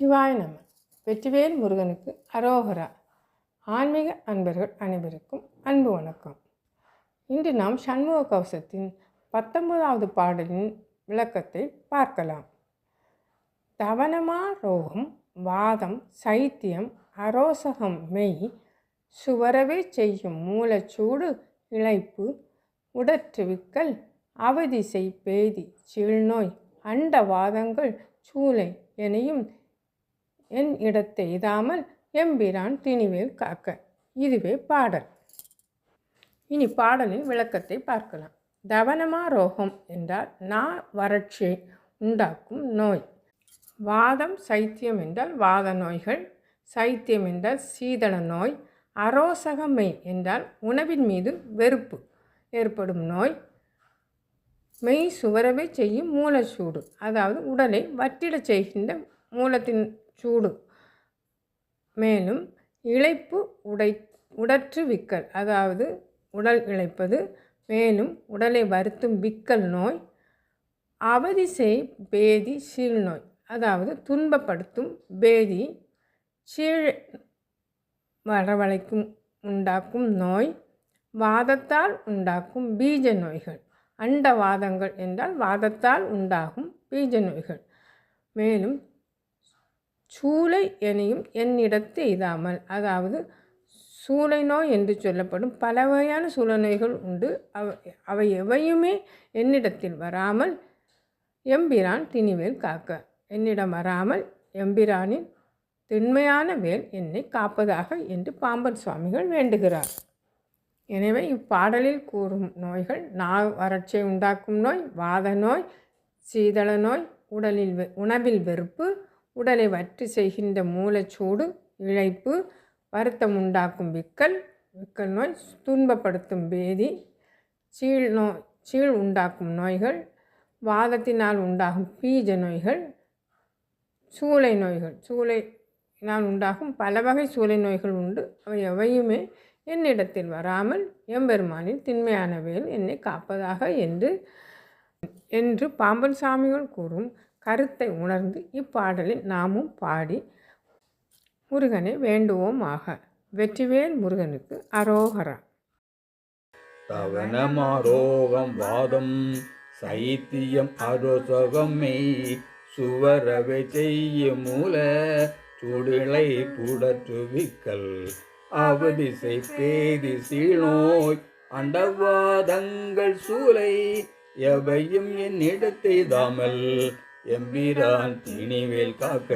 சிவாய நம வெற்றிவேல் முருகனுக்கு அரோகரா. ஆன்மீக அன்பர்கள் அனைவருக்கும் அன்பு வணக்கம். இன்று நாம் சண்முக கவசத்தின் பத்தொன்பதாவது பாடலின் விளக்கத்தை பார்க்கலாம். தவனமா ரோகம் வாதம் சைத்தியம் அரோசகம் மெய் சுவரவே செய்யும் மூலச்சூடு இழைப்பு உடற்றுவிக்கல் அவதிசை பேதி சீழ்நோய் அண்டவாதங்கள் சூளை எனையும் என் இடத்தை இதாமல் எம்பிரான் திணிவேல் காக்க. இதுவே பாடல். இனி பாடலின் விளக்கத்தை பார்க்கலாம். தவனமா ரோகம் என்றால் நா வறட்சியை உண்டாக்கும் நோய். வாதம் சைத்தியம் என்றால் வாத நோய்கள். சைத்தியம் என்றால் சீதள நோய். அரோசகமை என்றால் உணவின் மீது வெறுப்பு ஏற்படும் நோய். மெய் சுவரவே செய்யும் மூலச்சூடு அதாவது உடலை வற்றிடச் செய்கின்ற மூலத்தின் சூடு. மேலும் இழைப்பு உடை உடற்று விக்கல் அதாவது உடல் இழைப்பது. மேலும் உடலை வருத்தும் விக்கல் நோய் அவதிசை பேதி சீழ் நோய் அதாவது துன்பப்படுத்தும் பேதி சீழ் வரவழைக்கும் உண்டாக்கும் நோய் வாதத்தால் உண்டாக்கும் பீஜ நோய்கள். அண்டவாதங்கள் என்றால் வாதத்தால் உண்டாகும் பீஜ நோய்கள். மேலும் சூளை எனையும் என்னிடத்து எய்தாமல். அதாவது சூளை நோய் என்று சொல்லப்படும் பல வகையான சூளை நோய்கள் உண்டு. அவ அவை எவையுமே என்னிடத்தில் வராமல் எம்பிரான் திணிவேல் காக்க. என்னிடம் வராமல் எம்பிரானின் திண்மையான வேல் என்னை காப்பதாக என்று பாம்பன் சுவாமிகள் வேண்டுகிறார். எனவே இப்பாடலில் கூறும் நோய்கள் நா வறட்சியை உண்டாக்கும் நோய் வாத நோய் சீதள நோய் உடலில் வெ உணவில் வெறுப்பு உடலை வற்றி செய்கின்ற மூலச்சூடு இழைப்பு வருத்தம் உண்டாக்கும் விக்கல் விக்கல் நோய் துன்பப்படுத்தும் பேதி சீழ் நோய் சீழ் உண்டாக்கும் நோய்கள் வாதத்தினால் உண்டாகும் பீஜ நோய்கள் சூளை நோய்கள் சூளையினால் உண்டாகும் பல வகை சூளை நோய்கள் உண்டு. அவை எவையுமே என்னிடத்தில் வராமல் எம்பெருமானின் திண்மையான என்னை காப்பதாக என்று என்று பாம்பன் சாமிகள் கூறும் கருத்தை உணர்ந்து இப்பாடலில் நாமும் பாடி முருகனை வேண்டுவோமாக. வெற்றிவேல் முருகனுக்கு அரோகரா. தவனமாரோகம் வாதம் சைத்தியம் அரோசகமே சுவரவை செய்ய மூல சுடிலை புடற்றுவிக்கல் அவதிசை பேதி சீழ்நோய் அண்டவாதங்கள் சூலை எவையும் என்னிடத்தை தாமல் எம்பிரான் திணிவேல் காக்க.